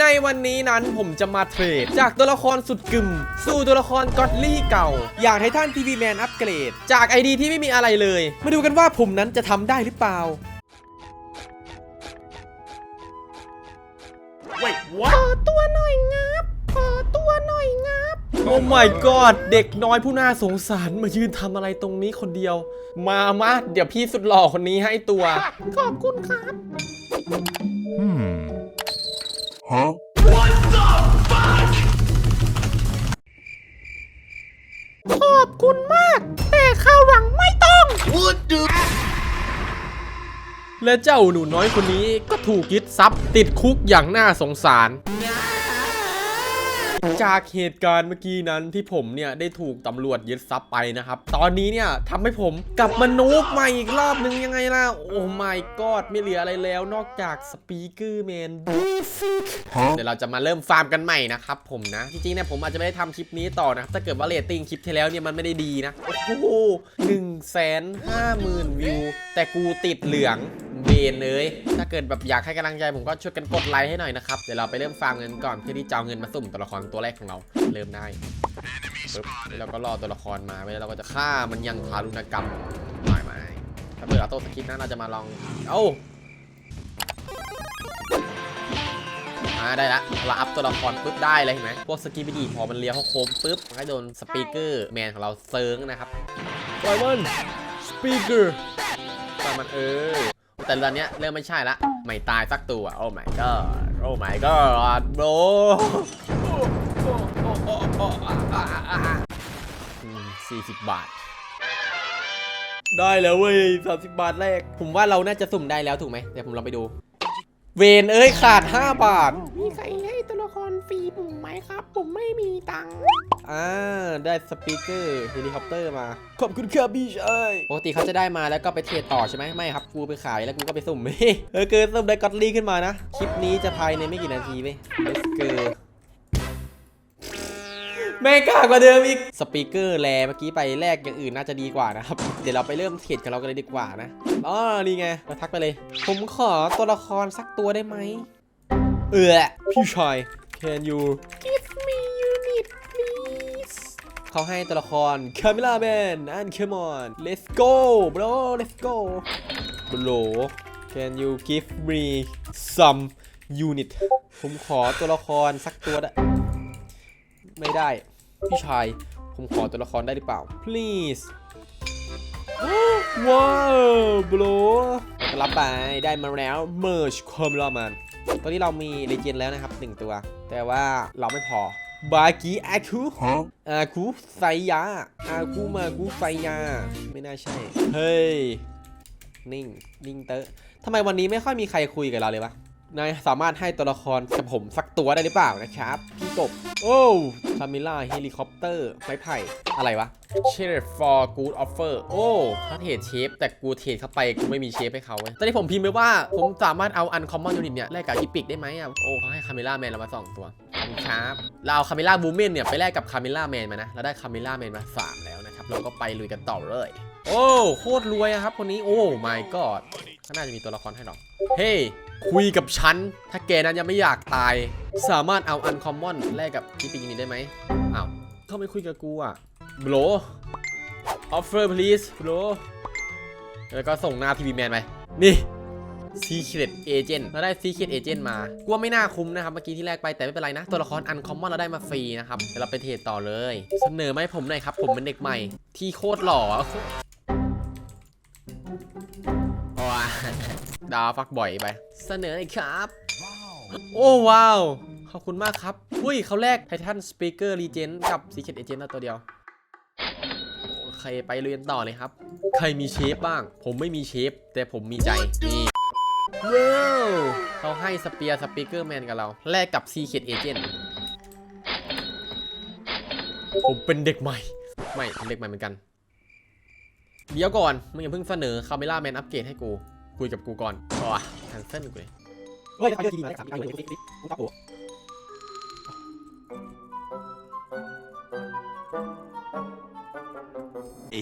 ในวันนี้นั้นผมจะมาเทรด จากตัวละครสุดกึ่มสู่ตัวละครก็อดลี่เก่า อย่างไททันทีวีแมนอัปเกรด จากไอดีที่ไม่มีอะไรเลย มาดูกันว่าผมนั้นจะทำได้หรือเปล่า Wait, what? ตัวหน่อยงับ ขอตัวหน่อยงับ โอ้ my god เด็กน้อยผู้น่าสงสารมายืนทำอะไรตรงนี้คนเดียว มามาเดี๋ยวพี่สุดหล่อคนนี้ให้ตัว ขอบคุณครับ Huh? ขอบคุณมาก แต่ข้าวหลังไม่ต้อง What the? และเจ้าหนูน้อยคนนี้ก็ถูกยึดทรัพย์ติดคุกอย่างน่าสงสาร จากเหตุการณ์เมื่อกี้นั้นที่ผมเนี่ยได้ถูกตำรวจยึดทรัพย์ไปนะครับ ตอนนี้เนี่ยทำให้ผมกลับมานูบใหม่อีกรอบนึงยังไงล่ะ โอ้ my god ไม่เหลืออะไรแล้วนอกจากสปีกเกอร์แมน Huh? เดี๋ยวเราจะมาเริ่มฟาร์มกันใหม่นะครับผมนะ จริงๆเนี่ยผมอาจจะไม่ได้ทำคลิปนี้ต่อนะ ถ้าเกิดว่าเรตติ้งคลิปที่แล้วเนี่ยมันไม่ได้ดีนะ โอ้โหหนึ่งแสนห้าหมื่นวิว แต่กูติดเหลืองเบ นเลย ถ้าเกิดแบบอยากให้กำลังใจผมก็ช่วยกันกดไลค์ให้หน่อยนะครับ เดี๋ยวเราไปเริ่มฟาร์มเงินก่อนเพื่อที่จะเอาเงินมาสุ่มตัวละครตัวแรกของเรา เริ่มได้ปึ๊บแล้วก็รอตัวละครมาไว้แล้วเราก็จะฆ่ามันอยังทารุณกรรมไม่ไม่ถ้าเปิดออโต้สคริปต์นะเราจะมาลอง เอ้าอ่าได้ละเราอัพตัวละครปุ๊บได้เลยเห็นไหมพวกสกีบิดีพอมันเลี้ยวเข้าโค้งปุ๊บมันก็โดนสปีกเกอร์แมนของเราเซิร์งนะครับปล่อยมันสปีกเกอร์ปล่อยมันเออ แต่ตอนเนี้ยเริ่มไม่ใช่ละ ไม่ตายสักตัวโอ้ my god โอ้ my god bro สี่สิบบาท ได้แล้วเว้ยสามสิบบาทแรก ผมว่าเราน่าจะสุ่มได้แล้วถูกไหมเดี๋ยวผมลองไปดู เวนเอ้ยขาด5บาท มีใครให้ตัวละค รฟรีผมไหมครับ ผมไม่มีตังค์อ่าได้สปีกเกอร์เฮลิคอปเตอร์มา ขอบคุณครับพี่ชายปกติเขาจะได้มาแล้วก็ไปเทรดต่อใช่ไหมไม่ครับกูไปขายแล้วกูก็ไปสุ่ม เออเกิดสุ่มได้กอตลี่ขึ้นมานะ คลิปนี้จะภายในไม่กี่นาทีเว้ยเลสเกอร์แม่งกล้ากว่าเดิมอีก สปีกเกอร์แลเมื่อกี้ไปแลกอย่างอื่นน่าจะดีกว่านะครับ เดี๋ยวเราไปเริ่มเทรดกับเรากันเลยดีกว่านะอ๋อนี่ไงมาทักไปเลย ผมขอตัวละครสักตัวได้ไหม เออพี่ชาย can you Give me unit please เขาให้ตัวละคร Camilla Man and come on let's go bro let's go bro can you give me some unit ผมขอตัวละครสักตัวได้ไม่ได้ พี่ชาย ผมขอตัวละครได้หรือเปล่า please ว้าว bro รับไปได้มาแล้ว merge Camilla Man ตอนนี้เรามี legend แล้วนะครับ 1 ตัว แต่ว่าเราไม่พอบากิอาคุ Huh? อาคุไซยาอาคุมาคุไซยา ไม่น่าใช่ เฮ้ย นิ่ง นิ่งเตอะทำไมวันนี้ไม่ค่อยมีใครคุยกับเราเลยวะ นายสามารถให้ตัวละครกับผมสักตัวได้หรือเปล่านะครับ พี่กบ โอ้คามิล่าเฮลิคอปเตอร์ไม้ไผ่ อะไรวะเชฟ for good offer โอ้เขาเทรดเชฟ แต่กูเทรดเข้าไป กูไม่มีเชฟให้เขาเว้ยตอนนี้ผมพิมพ์ไปว่า ผมสามารถเอาอันคอมมอนยูนิตเนี่ยแลกกับอีพิกได้ไหมอะ โอ้เขาให้คามิล่าแมนเรามาสองตัวขอบคุณครับเราเอาคามิล่าบูเมนเนี่ยไปแลกกับคามิล่าแมนมานะ เราได้คามิล่าแมนมาสามแล้วนะครับ เราก็ไปลุยกันต่อเลย โอ้โคตรรวยอะครับคนนี้ โอ้ my god เขาน่าจะมีตัวละครให้หรอกเฮ้ คุยกับฉัน ถ้าแกนั้นยังไม่อยากตาย สามารถเอาอันคอมมอนแลกกับอีพิกนี้ได้ไหมอ้าวเขาไม่คุยกับกูอะ bro offer please bro แล้วก็ส่งหน้าทีวีแมนไป นี่ Secret Agent เราได้ Secret Agent มา กลัวไม่น่าคุ้มนะครับ เมื่อกี้ที่แรกไปแต่ไม่เป็นไรนะ ตัวละคร Uncommon เราได้มาฟรีนะครับ เดี๋ยวเราไปเทรดต่อเลย เสนอมาให้ผมหน่อยครับ ผมเป็นเด็กใหม่ ที่โคตรหล่อ ดาวฟักบ่อยไป เสนอหน่อยครับ โอ้ว้าว ขอบคุณมากครับอุ้ยเขาแลกไททันสปีกเกอร์รีเจนกับ Secret Agent แล้วตัวเดียวโอเคไปเรียนต่อเลยครับ ใครมีเชฟบ้าง ผมไม่มีเชฟ แต่ผมมีใจนี่ว้าวเขาให้สเปียร์สปีกเกอร์แมนกับเรา แลกกับซีเคดเอเจนต์ผมเป็นเด็กใหม่ ไม่ผมเด็กใหม่เหมือนกัน เดี๋ยวก่อน มึงอย่าเพิ่งเสนอคาเมล่าแมนอัปเกรดให้กู คุยกับกูก่อนอ๋อแคนเซิลกูเลยเฮ้ยจะกินอะไรสามอย่างเลยกูตับหัว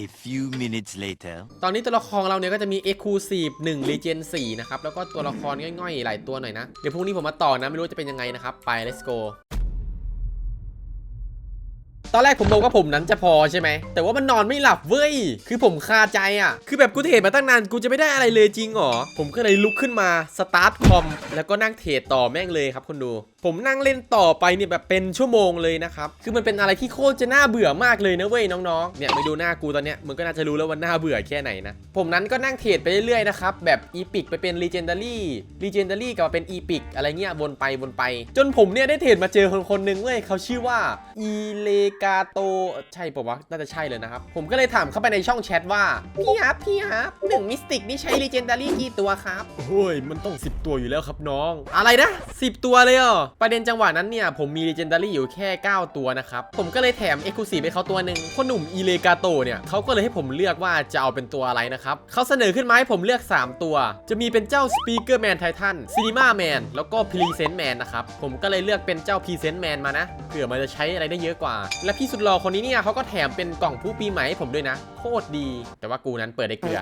A few minutes later. ตอนนี้ตัวละครเราเนี่ยก็จะมี Exclusive 1 Legend 4 นะครับ แล้วก็ตัวละครง่อยๆ หลายตัวหน่อยนะ เดี๋ยวพรุ่งนี้ผมมาต่อนะ ไม่รู้จะเป็นยังไงนะครับ ไป let's go ตอนแรกผมบอกว่าผมนั้นจะพอใช่ไหม แต่ว่ามันนอนไม่หลับเว้ย คือผมคาใจอะ คือแบบกูเทรดมาตั้งนานกูจะไม่ได้อะไรเลยจริงเหรอ ผมก็เลยลุกขึ้นมาสตาร์ทคอมแล้วก็นั่งเทรดต่อแม่งเลยครับคุณดู ผมนั่งเล่นต่อไปเนี่ยแบบเป็นชั่วโมงเลยนะครับ คือมันเป็นอะไรที่โคตรจะน่าเบื่อมากเลยนะเว้ยน้องๆ เนี่ยไปดูหน้ากูตอนเนี้ยมึงก็น่าจะรู้แล้วว่าน่าเบื่อแค่ไหนนะ ผมนั้นก็นั่งเทรดไปเรื่อยๆนะครับแบบอีพิกไปเป็น Legendary Legendary กลับมาเป็นอีพิกอะไรเงี้ยวนไปวนไป จนผมเนี่ยได้เทรดมาเจอคนคนหนึ่งเว้ยเขาชื่อว่าอีเลกาโตใช่ปะวะน่าจะใช่เลยนะครับ ผมก็เลยถามเข้าไปในช่องแชทว่า พี่ครับพี่ครับหนึ่งมิสติกนี่ใช้ Legendary กี่ตัวครับโอ้ยมันต้อง 10 ตัวอยู่แล้วครับน้อง อะไรนะ 10 ตัวเลยเหรอประเด็นจังหวะนั้นเนี่ย ผมมี Legendary อยู่แค่ 9 ตัวนะครับผมก็เลยแถม Exclusive ให้เขาตัวหนึ่งคนหนุ่มอีเลกาโตเนี่ยเขาก็เลยให้ผมเลือกว่าจะเอาเป็นตัวอะไรนะครับเขาเสนอขึ้นมาให้ผมเลือก 3 ตัว จะมีเป็นเจ้า Speaker Man Titan Cinema Man แล้วก็ Present Man นนะครับผมก็เลยเลือกเป็นเจ้า Present Man มานะเผื่อมันจะใช้อะไรได้เยอะกว่าและพี่สุดหล่อคนนี้เนี่ยเขาก็แถมเป็นกล่องผู้ปีใหม่ให้ผมด้วยนะ โคตรดี แต่ว่ากูนั้นเปิดได้เกลือ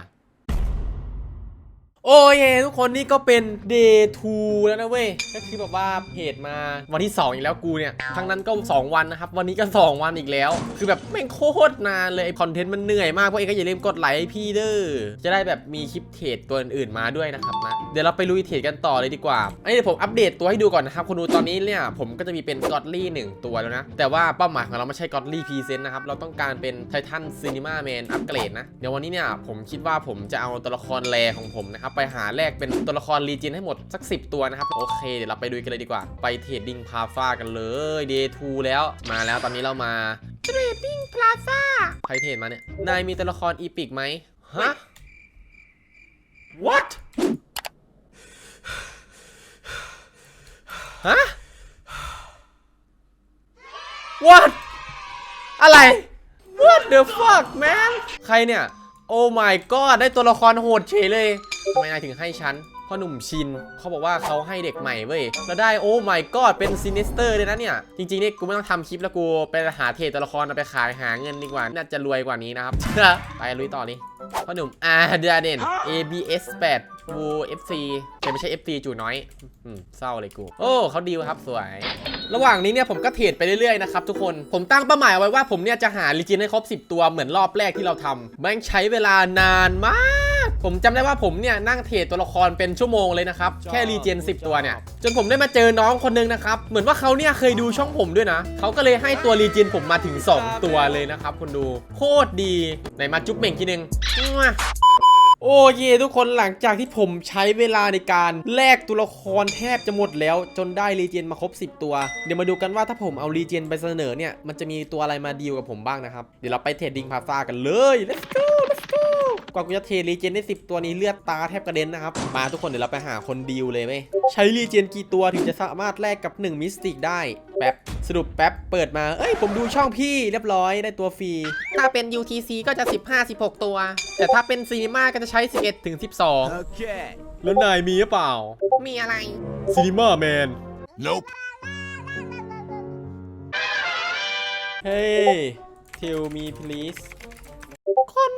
โอ้ยทุกคนนี่ก็เป็น day 2 แล้วนะเว้ย ก็คือแบบว่าเพจมาวันที่ 2 อีกแล้วกูเนี่ยครั้งนั้นก็ 2 วันนะครับ วันนี้ก็ 2 วันอีกแล้ว คือแบบแม่งโคตรนานเลยคอนเทนต์มันเหนื่อยมากพวกเองก็อย่าลืมกดไลค์พี่เด้อจะได้แบบมีคลิปเทรดตัวอื่นๆมาด้วยนะครับนะเดี๋ยวเราไปลุยเทรดกันต่อเลยดีกว่าอันนี้ผมอัปเดตตัวให้ดูก่อนนะครับคุณดูตอนนี้เนี่ยผมก็จะมีเป็นกอดลี่หนึ่งตัวแล้วนะแต่ว่าเป้าหมายของเราไม่ใช่กอดลี่พรีเซนต์นะครับเราต้องการเป็นไททันซีนิมาแมนอัปเกรดนะเดี๋ยววันนี้เนี่ยผมคิดว่าผมจะเอาตัวละครแรของผมนะครับไปหาแลกเป็นตัวละครรีจินให้หมดสัก 10 ตัวนะครับโอเคเดี๋ยวเราไปดูกันเลยดีกว่า ไปเทรดดิ้งพาฟ้ากันเลยเดย์ทูแล้วมาแล้วตอนนี้เรามาเทรดดิ้งพาซ่าใครเทรดมาเนี่ยนายมีตัวละครอีพิกไหมฮะ what ฮะ what อะไร what the fuck man ใครเนี่ย โอ้ my god ได้ตัวละครโหดเฉยเลย ทำไมนายถึงให้ฉันพ่อหนุ่มชินเขาบอกว่าเขาให้เด็กใหม่เว้ยแล้วได้โอ้ my god เป็นซินิสเตอร์เลยนะเนี่ย จริงๆเนี่ยกูไม่ต้องทำคลิปแล้วกูไปหาเทรดตัวละครเอาไปขายหาเงินดีกว่า น่าจะรวยกว่านี้นะครับ ไปลุยต่อนี่พ่อหนุ่มอาเดเดน ABS 8 Wu FC แต่ไม่ใช่ FC จู่น้อยอืมเศร้าเลยกู โอ้เขาดีครับสวย ระหว่างนี้เนี่ยผมก็เทรดไปเรื่อยๆนะครับทุกคน ผมตั้งเป้าหมายไว้ว่าผมเนี่ยจะหาลีจินให้ครบ 10 ตัวเหมือนรอบแรกที่เราทำแม่งใช้เวลานานมาก ผมจำได้ว่าผมเนี่ยนั่งเทรดตัวละครเป็นชั่วโมงเลยนะครับ แค่รีเจน 10 ตัวเนี่ย จนผมได้มาเจอน้องคนนึงนะครับ เหมือนว่าเขาเนี่ยเคยดูช่องผมด้วยนะ เขาก็เลยให้ตัวรีเจนผมมาถึง 2 ตัวเลยนะครับคุณดู โคตรดี ไหนมาจุ๊บเหม่งทีนึงมั่วโอเคทุกคนหลังจากที่ผมใช้เวลาในการแลกตัวละครแทบจะหมดแล้ว จนได้รีเจนมาครบ 10 ตัว เดี๋ยวมาดูกันว่าถ้าผมเอารีเจนไปเสนอเนี่ย มันจะมีตัวอะไรมาดีลกับผมบ้างนะครับ เดี๋ยวเราไปเทรดดิ้งพาซากันเลย let's go let's go กว่ากูจะเทรดรีเจนได้ 10 ตัวนี้เลือดตาแทบกระเด็นนะครับ มาทุกคนเดี๋ยวเราไปหาคนดีลเลยเว้ยใช้รีเจนกี่ตัวถึงจะสามารถแลกกับ 1 มิสติกได้ แป๊บ สรุปแป๊บ เปิดมา เอ้ย ผมดูช่องพี่เรียบร้อยได้ตัวฟรี ถ้าเป็น UTC ก็จะ 15-16 ตัว แต่ถ้าเป็นซีนีมาก็จะใช้ 11ถึง12 Okay. แล้วนายมีหรือเปล่ามีอะไร ซีนีมาแมน Nope. เฮ้ย tell me please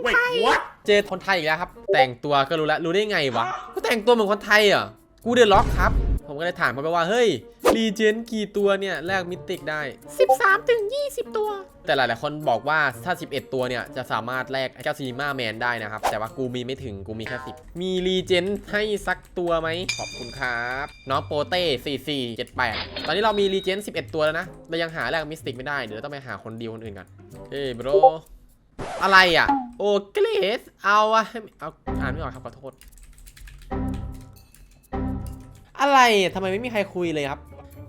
คนไทยเจอคนไทยอีกแล้วครับ แต่งตัวก็รู้แล้วรู้ได้ไงวะก็แต่งตัวเหมือนคนไทยเหรอะกูเดนล็อกครับ ผมก็เลยถามเขาไปว่าเฮ้ยรีเจนกี่ตัวเนี่ยแลกมิติกได้ 13ถึง20 ตัว แต่หลาย ๆ คนบอกว่าถ้า 11 ตัวเนี่ยจะสามารถแลกเจ้าซีนีมาแมนได้นะครับ แต่ว่ากูมีไม่ถึงกูมีแค่ 10 มีรีเจนให้สักตัวไหมขอบคุณครับ น้องโปเต้4478 ตอนนี้เรามีรีเจน11 ตัวแล้วนะ เรายังหาแลกมิสติกไม่ได้ เดี๋ยวเราต้องไปหาคนดีลคนอื่นกันเฮ้ยบรอะไรอะ โอ้เกรสเอาอะเอาอ่านไม่ออกครับขอโทษ อะไรทำไมไม่มีใครคุยเลยครับ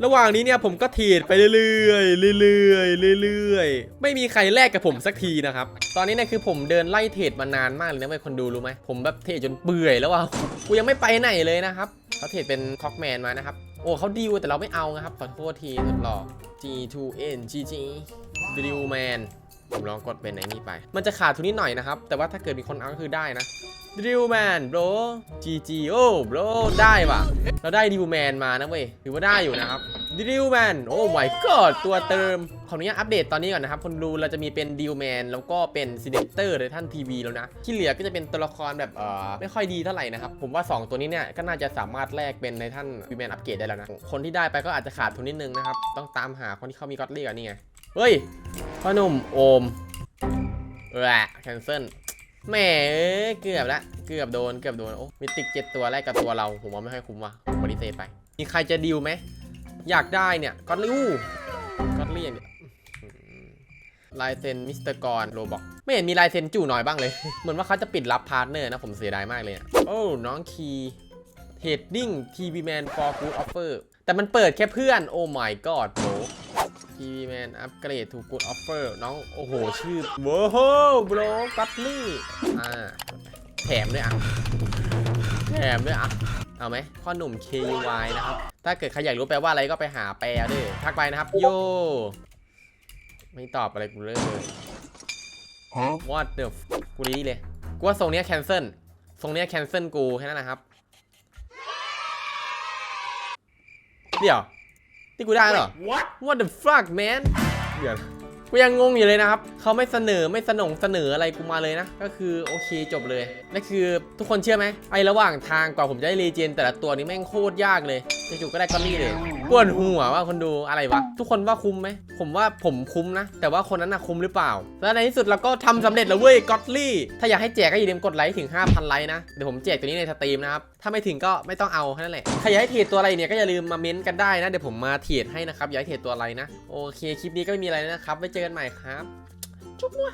ระหว่างนี้เนี่ยผมก็เทรดไปเรื่อยๆเรื่อยๆเรื่อยๆไม่มีใครแลกกับผมสักทีนะครับ ตอนนี้เนี่ยคือผมเดินไล่เทรดมานานมากเลยนะเว้ยคนดูรู้ไหมผมแบบเทรดจนเบื่อยแล้วว่ะกูยังไม่ไปไหนเลยนะครับเขาเทรดเป็นคอกแมนมานะครับโอ้เขาดีลแต่เราไม่เอานะครับขอโทษทีสุดหล่อ G2N GG ดิวแมน ผมลองกดเป็นไอ้นี่ไป มันจะขาดทุนนิดหน่อยนะครับ แต่ว่าถ้าเกิดมีคนเอาก็คือได้นะดิวแมนโบร GG โอ้โบรได้ว่ะเราได้ดิวแมนมานะเว้ย ถือว่าได้อยู่นะครับดิวแมนโอ้ my god ตัวเติม ขออนุญาตอัปเดตตอนนี้ก่อนนะครับ คนดูเราจะมีเป็นดิวแมนแล้วก็เป็นซีเนเตอร์เลยท่านทีวีแล้วนะ ที่เหลือก็จะเป็นตัวละครแบบเอ่อไม่ค่อยดีเท่าไหร่นะครับ ผมว่า 2 ตัวนี้เนี่ยก็น่าจะสามารถแลกเป็นในท่านดิวแมนอัปเกรดได้แล้วนะ คนที่ได้ไปก็อาจจะขาดทุนนิดนึงนะครับ ต้องตามหาคนที่เขามีก็อดลี่กันนี่ไง เฮ้ยพ่อหนุ่มโอมแหละแคนเซิลแหมเกือบละเกือบโดนเกือบโดนโอ้มิติกเจ็ดตัวแรกกับตัวเรา ผมว่าไม่ค่อยคุ้มว่ะผมปฏิเสธไป มีใครจะดิวไหม อยากได้เนี่ยก็อดลี่อู้ก็อดลี่อย่างเดียวลายเซ็นมิสเตอร์กรโรบอกไม่เห็นมีลายเซ็นจู่หน่อยบ้างเลย เหมือนว่าเขาจะปิดรับพาร์ทเนอร์นะผมเสียดายมากเลยโอ้น้องคีเฮดดิ้งทีวีแมน for good offer แต่มันเปิดแค่เพื่อนโอ้ my god bro ทีวีแมนอัปเกรด to good offer น้อง โอ้โห ชื่อโว้โหบรกัตลี่อ่าแถมด้วยอะแถมด้วยอะ เอาไหมพ่อหนุ่ม KUY นะครับ ถ้าเกิดใครอยากรู้แปลว่าอะไรก็ไปหาแปลเด้อทักไปนะครับ โย ไม่ตอบอะไรกูเลย Huh? What the f กูรีเลย กูว่าทรงเนี้ย cancel ทรงเนี้ย cancel กูแค่นั้นนะครับ เดี๋ยว ที่กูได้เหรอ What? What the fuck man เดี๋ยวนะ กูยังงงอยู่เลยนะครับเขาไม่เสนอไม่สนงเสนออะไรกูมาเลยนะ ก็คือโอเคจบเลยนั่นคือทุกคนเชื่อไหมไอระหว่างทางกว่าผมจะได้รีเจน แต่ละตัวนี้แม่งโคตรยากเลยจู่ๆก็ได้ก้อนนี่เลยปวดหัวว่าคนดูอะไรวะทุกคนว่าคุ้มไหมผมว่าผมคุ้มนะ แต่ว่าคนนั้นน่ะคุ้มหรือเปล่า แล้วในที่สุดเราก็ทำสำเร็จแล้วเว้ยก็อตลี่ถ้าอยากให้แจกก็อย่าลืมกดไลค์ถึง 5,000 ไลค์นะเดี๋ยวผมแจกตัวนี้ในสตรีมนะครับถ้าไม่ถึงก็ไม่ต้องเอาแค่นั้นแหละถ้าอยากให้เทรดตัวอะไรเนี่ยก็อย่าลืมมาเม้นต์กันได้นะเดี๋ยวผมมาเทรดให้นะครับอยากให้เทรดตัวอะไรนะโอเคคลิปนี้ก็ไม่มีอะไรนะครับไว้เจอกันใหม่ครับ จุ๊บมัว